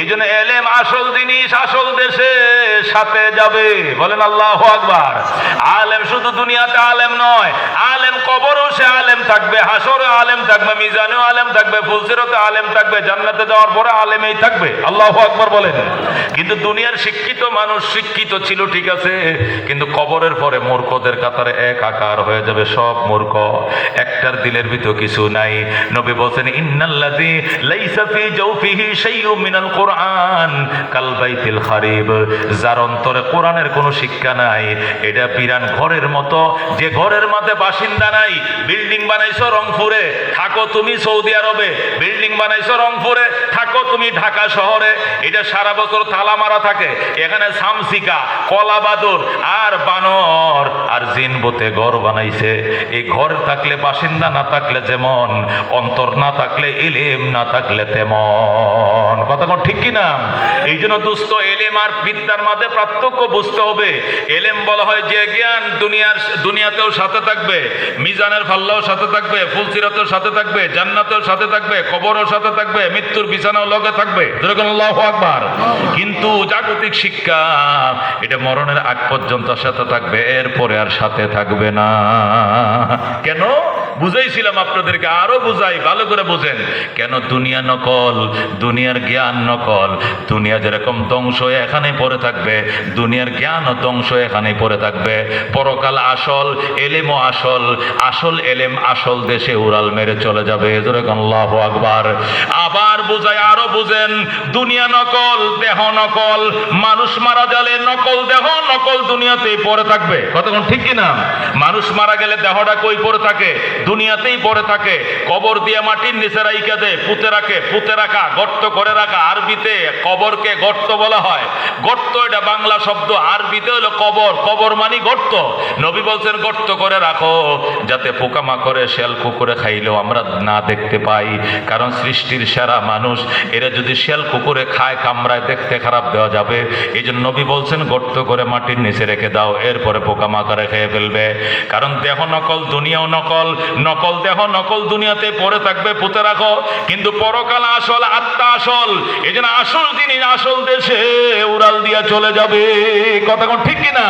এই জন্য এলেম আসল জিনিস আসল দেশে সাথে যাবে। বলেন আল্লাহ আকবার। আলেম শুধু দুনিয়াতে আলেম নয়, আলেম কবরও সে আলেম থাকবে হাসরে আলেম থাকবে, মিজানেও আলেম থাকবে, ফুলসিরতে আলেম থাকবে, জান্নাতে যাওয়ার পরে আলেমেই থাকবে। আল্লাহ আকবার বলেন। কিন্তু দুনিয়ার শিক্ষিত মানুষ শিক্ষিত ছিল, ঠিক আছে, কিন্তু কবরের পরে মূর্খদের কাতারে এক আকার হয়ে যাবে সব মূর্খ। একটার দিলের ভিতর কিছু নাই। নবী বলছেন, ইন্নাল্লাযী লাইসা ফি জাওফিহি শাইউম মিনাল কোরআন, কাল বাইতিল খারিব। যার অন্তরে কোরআনের কোনো শিক্ষা নাই, এটা বিরান ঘরের মতো। যে ঘরের মধ্যে বাসিন্দা নাই, বিল্ডিং বানাইছো রংপুরে, থাকো তুমি সৌদি আরবে। বিল্ডিং বানাইছো রংপুরে, থাকো তুমি ঢাকা শহরে। এটা সারা বছর তালা মারা থাকে। এখানে সামসিকা, কলা বাদুর আর বানর আর জিন বোতে ঘর বানাইছে। এই ঘর থাকলে বাসিন্দা না থাকলে যেমন, অন্তর না থাকলে এলেম না থাকলে তেমন। কথা কোন ঠিক কি না এই জন্য দুস্থ এলেম আর বিদ্যার মাঝে পার্থক্য বুঝতে হবে। এলেম বলা হয় যে জ্ঞান দুনিয়ার দুনিয়াতেও সাথে থাকবে, মিজানের ফাল্লাও সাথে থাকবে, ফুলসিরাতেও সাথে থাকবে, জান্নাতেও সাথে থাকবে, কবরও সাথে থাকবে, মৃত্যুর বিছানাও লগে থাকবে। আকবার। কিন্তু জাগতিক শিক্ষা, এটা মরণের আগ পর্যন্ত সাথে থাকবে, এরপরে আর সাথে থাকবে না। কেন? বুঝাইছিলাম আপনাদেরকে, আরও বুঝাই, ভালো করে বুঝেন। কেন দুনিয়া নকল? দুনিয়ার জ্ঞান নকল। দুনিয়া যেরকম ধ্বংস এখানে পড়ে থাকবে, দুনিয়ার জ্ঞানও ধ্বংস হয়ে এখানে পড়ে থাকবে। পরকাল আসল এলেমও আসল। আসল এলেম, আসল দেশে উড়াল মেরে চলে যাবে আকবার। আবার বুঝাই, আরও বুঝেন, দুনিয়া নকল, দেহ নকল, মানুষ মারা গেলে নকল দেহ, নকল দুনিয়াতেই পড়ে থাকবে। কতক্ষণ ঠিক কিনা? মানুষ মারা গেলে দেহটা কই পড়ে থাকে? দুনিয়াতেই পড়ে থাকে। কবর দিয়ে মাটির নিচে রাইকা দে, পুঁতে রাখে, পুঁতে রাখা, গর্ত করে রাখা। আরবিতে কবরকে গর্ত বলা হয়। গর্ত এটা বাংলা শব্দ। আরবিতে হলো কবর। কবর মানে গর্ত। নবী বলছেন, গর্ত করে রাখো, যাতে পোকামাকড়ে শেল কুকুরে খাইলেও আমরা না দেখতে পাই। কারণ সৃষ্টির সেরা মানুষ, এরা যদি শেল কুকুরে খায়, কামড়ায় দেখতে খারাপ দেওয়া যাবে। এই জন্য নবী বলছেন, গর্ত করে মাটির নিচে রেখে দাও, এরপরে পোকামাকড়ে খেয়ে ফেলবে। কারণ দেহ নকল, দুনিয়াও নকল নকল দেহ নকল দুনিয়াতে পড়ে থাকবে, পুঁতে রাখো। কিন্তু পরকাল আসল, আত্মা আসল। এই জন্য আসল জিনিস, আসল দেশে উড়াল দিয়া চলে যাবে। কথা কোন ঠিক কিনা?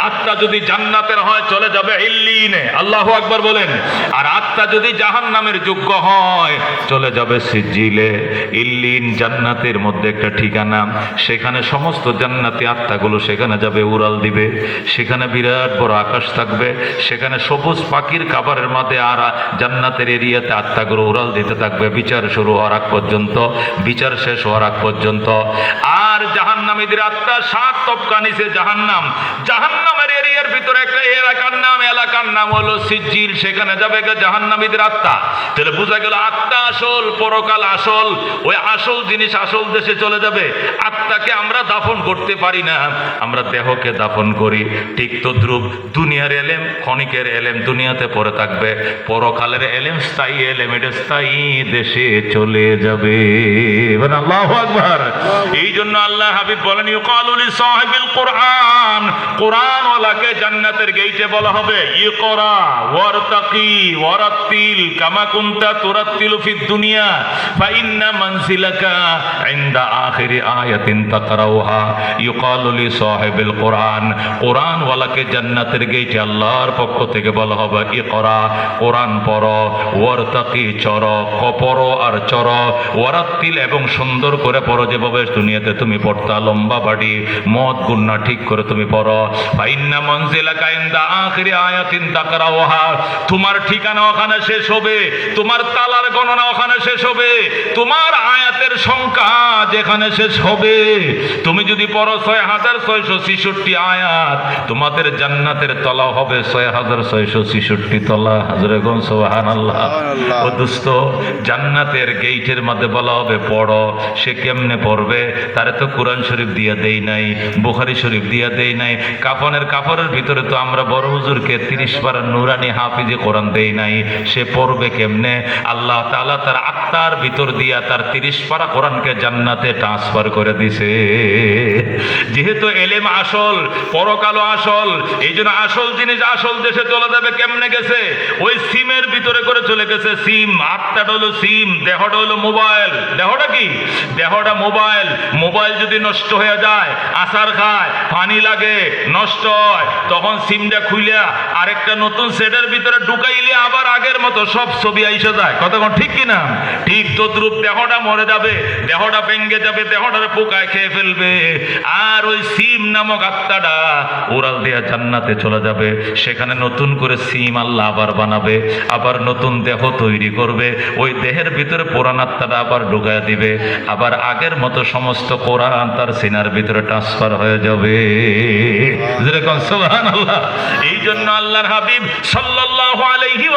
আত্মা যদি জান্নাতের হয়, চলে যাবে ইল্লিনে। আল্লাহ আকবার বলেন। আর আত্মা যদি জাহান নামের যোগ্য হয়, চলে যাবে সিজিলে। ইল্লিন জান্নাতের মধ্যে একটা ঠিকানা। সেখানে সমস্ত জান্নাতি আত্মাগুলো সেখানে যাবে, উড়াল দিবে। সেখানে বিরাট বড় আকাশ থাকবে। সেখানে সবুজ পাখির খাবারের মাঝে আর, জান্নাতের এরিয়াতে আত্মাগুলো উড়াল দিতে থাকবে। বিচার শুরু হওয়ার পর্যন্ত, বিচার শেষ হওয়ার পর্যন্ত। আর জাহান্নামীদের আত্মা সাত তপকা নিচে জাহান্নাম। জাহান্নামের এরিয়ার ভিতরে একটা এলাকার নাম এলাকার নাম হলো সিজিল সেখানে যাবে জাহান্নামীদের আত্মা। তাহলে বোঝা গেল আত্মা আসল পরকাল আসল। ওই আসল জিনিস আসল দেশে চলে যাবে। আত্মাকে আমরা দাফন করতে পারি না। আমরা দেহকে দাফন করি। ঠিক তো ধ্রুব দুনিয়ার এলেম ক্ষণিকের এলেম দুনিয়াতে পড়ে থাকবে। পরকালের এলেম স্থায়ী এলেম এটা স্থায়ী দেশে চলে যাবে। আল্লাহ আকবার। এই জন্য আল্লাহ হাবিব বলেন ইউকালুলি সাহিবিল কোরআন কোরআন ওয়ালাকে জান্নাতের গেইটে বলা হবে। ইকরা, ওয়ারতাকি কুনতা তুরাত্তিলু ফিদ দুনিয়া ফা ইন্না মানসিলাকা ইনদা আখিরি আয়াতিন তাকরাউহা। ইউকালুলি সাহিবিল কোরআন। কোরআন ওয়ালাকে জান্নাতের গেইটে আল্লাহর পক্ষ থেকে বলা হবে, ইকরা, কোরআন পড়ো, ওয়ারতাকি চর কপর আর চর ওয়ারাত্তিল এবং সুন্দর করে পড়ো যেভাবে দুনিয়াতে তুমি পড়তা, লম্বা বাড়ি, মদ গুন্না ঠিক করে তুমি পড়ো। আখিরি আয়াতিন তোমার ঠিকানা ওখানে শেষ হবে তোমার তালার গণনা ওখানে শেষ হবে তোমার আয়াতের সংখ্যা যেখানে শেষ হবে। তুমি যদি পড়ো ছয় হাজার ছয়শো ছেষট্টি আয়াত তোমাদের জান্নাতের তলা হবে ছয় হাজার ছয়শো ছেষট্টি তলা। হাজরে গন সোহান আল্লাহ ও দুস্থ জান্নাতের গেইটের মধ্যে বলা হবে পড়ো সে কেমনে পড়বে? তারে তো কোরআন শরীফ দিয়া দেই নাই বুখারি শরীফ দিয়া দেই নাই কাফনের কাপড়ের ভিতরে তো আমরা বড় হুজুরকে তিরিশ বার নুরানি হাফিজে কোরআন দেই নাই। সে পড়বে কেমনে? আল্লাহ তাআলা তার আত্মার ভিতর দিয়া তার তিরিশ পারা কোরআনকে জান্নাতে ট্রান্সফার করে দিছে। যেহেতু এলেম আসল পরকালো আসল এই জন্য আসল জিনিস আসল দেশে চলে যাবে কেমনে গেছে? ওই সিমের ভিতরে করে চলে গেছে সিম। আত্মাটা হলো সিম, দেহটা হলো মোবাইল। দেহটা কি? দেহটা মোবাইল। মোবাইল যদি নষ্ট হয়ে যায় আসার খায়, পানি লাগে, নষ্ট হয়। তখন সিমটা খুইলা আরেকটা নতুন সেটের ভিতরে ঢুকাইলে আবার আগের মতো সব ছবি আইসে যায়। কতক্ষণ, ঠিক কিনা? ঠিক তদ্রুপ দেহটা মরে যাবে, দেহটা ভেঙ্গে যাবে, দেহটার পোকায় খেয়ে ফেলবে। আর ওই সিম নামক আত্মাটা ওরাল দেয়া জান্নাতে চলে যাবে। সেখানে নতুন করে সিম আল্লাহ আবার বানাবে, আবার নতুন দেহ তৈরি করবে। ওই দেহের ভিতরে পুরান আত্মাটা আবার ঢুকায় দিবে। আবার আগের মতো সমস্ত কোরআন তার সিনার ভিতরে ট্রান্সফার হয়ে যাবে। এই জন্য আল্লাহর হাবিব সাল্লাল্লাহু আলাইহি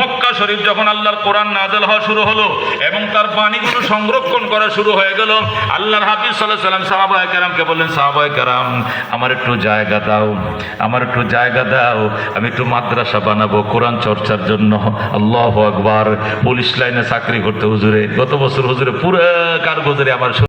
মক্কা শরীফ যখন আল্লাহর কোরআন নাযিল হওয়া শুরু হলো এবং তার বাণীগুলো সংরক্ষণ করা শুরু হয়ে গেল, আল্লাহর হাবিব আলাইহি সাল্লাম কেরামকে বললেন কেরাম, আমার একটু জায়গা দাও, আমার একটু জায়গা দাও, আমি একটু মাদ্রাসা বানাবো, কোরআন চর্চার জন্য। আল্লাহু আকবার। পুলিশ লাইনে চাকরি করতে হুজুরে, গত বছর হুজুরে পুরো কারগোজারে আমার